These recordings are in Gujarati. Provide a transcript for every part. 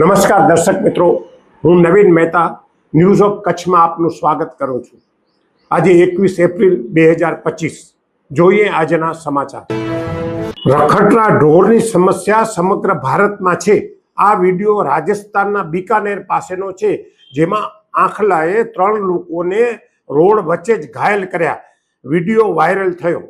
નમસ્કાર દર્શક મિત્રો, હું નવીન મહેતા ન્યૂઝ ઓફ કચ્છમાં આપનું સ્વાગત કરું છું. આજે એકવીસ એપ્રિલ બે હજાર પચીસ, જોઈએ આજના સમાચાર. રખડતા ઢોરની સમસ્યા સમગ્ર ભારતમાં છે. આ વીડિયો રાજસ્થાનના બિકાનેર પાસેનો છે, જેમાં આંખલાએ ત્રણ લોકોને રોડ વચ્ચે જ ઘાયલ કર્યા. વીડિયો વાયરલ થયો.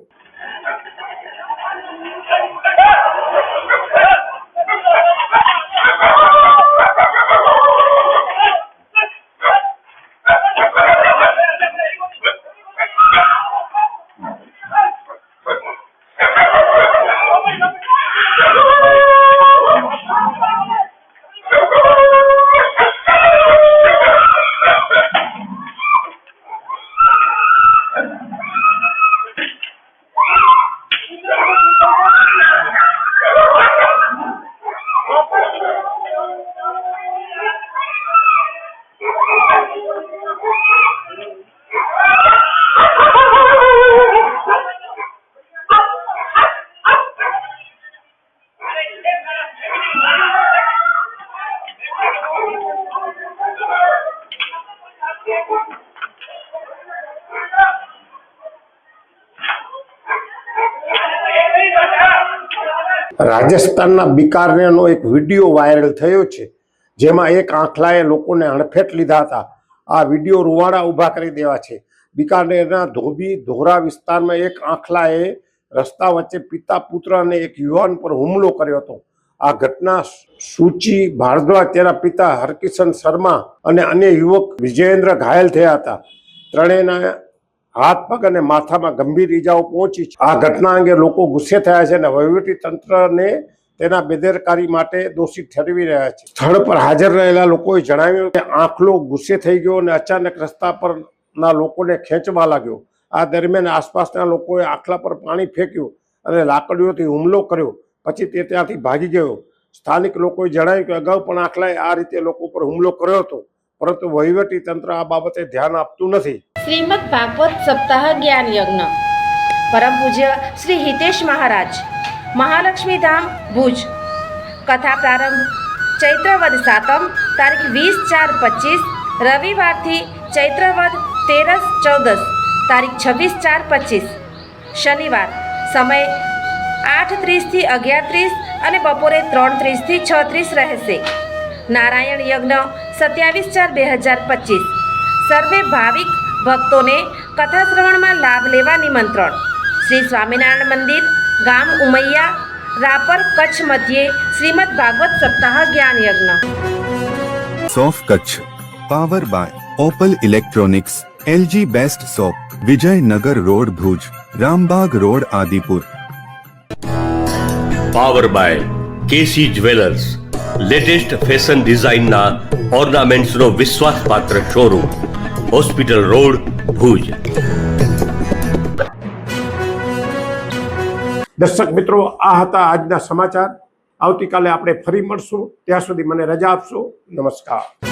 રાજસ્થાનના બિકારનેરનો એક વીડિયો વાયરલ થયો છે, જેમાં એક આંખલાએ લોકોને હણફેટ લીધા હતા. આ વીડિયો રૂવાડા ઊભા કરી દેવા છે. બિકાનેરના ધોબી ધોરા વિસ્તારમાં એક આંખલાએ રસ્તા વચ્ચે પિતા પુત્ર અને એક યુવાન પર હુમલો કર્યો હતો. આ ઘટના સૂચિ ભારદ્વાજ તેના પિતા હરકિશન શર્મા અને અન્ય યુવક વિજયેન્દ્ર ઘાયલ થયા હતા. ત્રણેયના હાથ પગ અને માથામાં ગંભીર ઈજાઓ પહોંચી છે. આ ઘટના અંગે લોકો ગુસ્સે થયા છે અને વહીવટી તંત્રને તેના બેદરકારી માટે દોષિત ઠેરવી રહ્યા છે. સ્થળ પર હાજર રહેલા લોકોએ જણાવ્યું કે આંખલો ગુસ્સે થઈ ગયો અને અચાનક રસ્તા પરના લોકોને ખેંચવા લાગ્યો. આ દરમિયાન આસપાસના લોકોએ આંખલા પર પાણી ફેંક્યું અને લાકડીઓથી હુમલો કર્યો. પછી તે ત્યાંથી ભાગી ગયો. સ્થાનિક લોકોએ જણાવ્યું કે અગાઉ પણ આંખલાએ આ રીતે લોકો પર હુમલો કર્યો હતો, પરંતુ વહીવટી તંત્ર આ બાબતે ધ્યાન આપતું નથી. શ્રીમદ ભાગવત સપ્તાહ જ્ઞાન યજ્ઞ પરમ પૂજ્ય શ્રી હિતેશ મહારાજ. મહાલક્ષ્મી ધામ, ભુજ. કથા પ્રારંભ ચૈત્રવદ સાતમ, તારીખ વીસ ચાર પચીસ, રવિવારથી ચૈત્રવદ તેરસ ચૌદસ, તારીખ છવ્વીસ ચાર પચીસ. શનિવાર, સમય આઠ ત્રીસથી અગિયાર ત્રીસ અને બપોરે ત્રણ ત્રીસથી છ ત્રીસ રહેશે. નારાયણ યજ્ઞ સત્યાવીસ ચાર બે હજાર પચીસ. સર્વે ભાવિક ભક્તોને કથા શ્રવણમાં લાભ લેવા નિમંત્રણ. શ્રી સ્વામિનારાયણ મંદિર ગામ ઉમૈયા રાપર કચ્છ મધ્યે શ્રીમદ ભાગવત સપ્તાહ જ્ઞાન યજ્ઞ સોફ Kutch power by Opal electronics LG best shop Vijaynagar road Bhuj Rambagh road Adipur. Power by KC jewellers latest fashion ડિઝાઇનના ઓર્નામેન્ટ્સનો વિશ્વાસપાત્ર શોરૂમ. Hospital road Bhuj. દર્શક મિત્રો, આ હતા આજના સમાચાર. આવતીકાલે આપણે ફરી મળશું. ત્યાં સુધી મને રજા આપશો. નમસ્કાર.